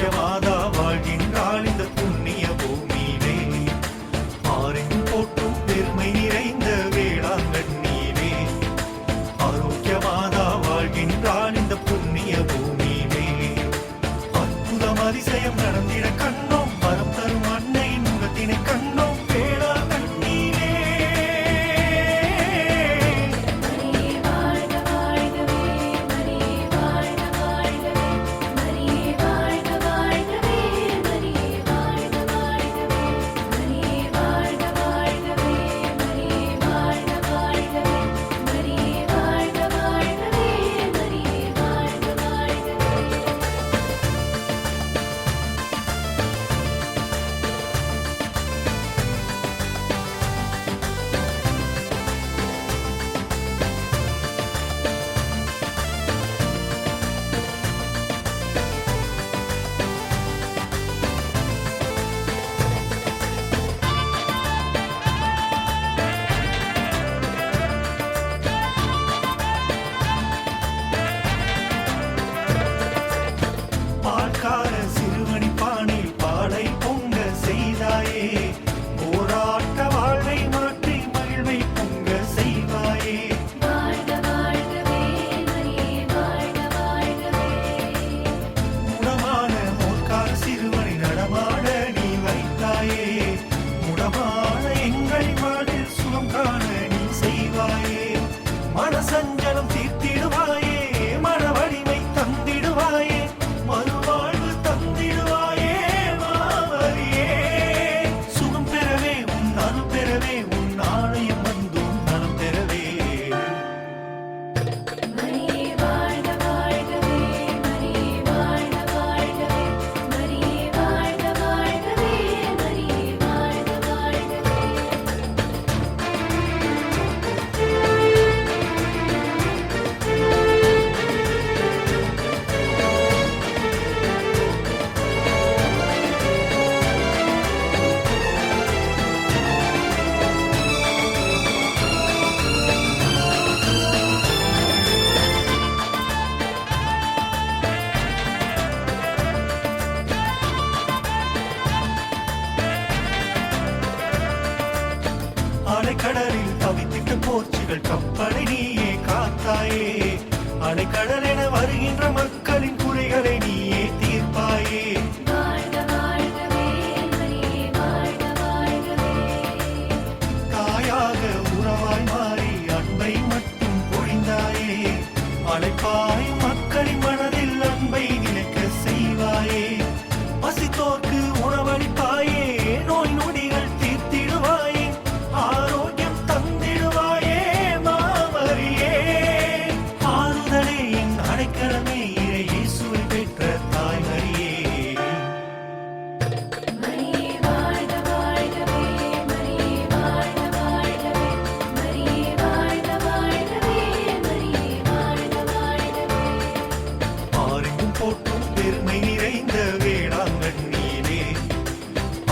ஐக்கியவாதா வாழ்கின்றாள் இந்த புண்ணிய பூமியிலே. ஆரின் போட்டும் பெருமை நிறைந்த வேளாங்கண்ணீரே ஆரோக்கியமாதா வாழ்கின்றாள் இந்த புண்ணிய பூமியிலே. அற்புதம் அதிசயம் நாட்டு போர்ச்சிகள் கப்பலை நீயே காத்தாயே. அடைக்கடல் என வருகின்ற மக்களின்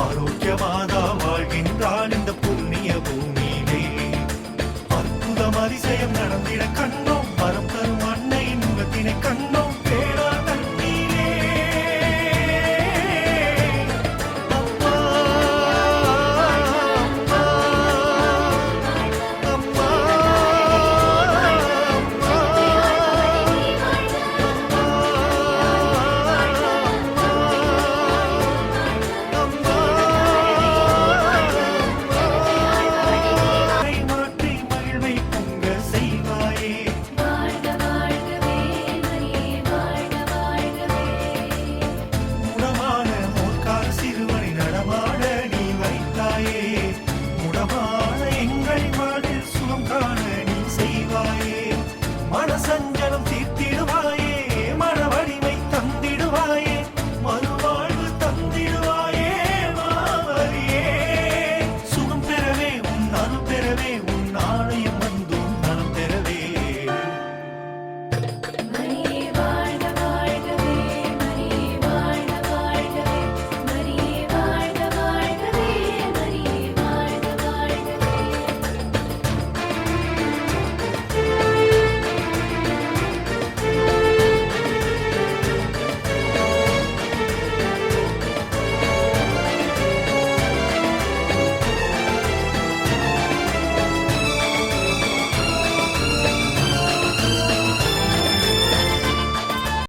ஆரோக்கியமாக வாழ்கின்றான்.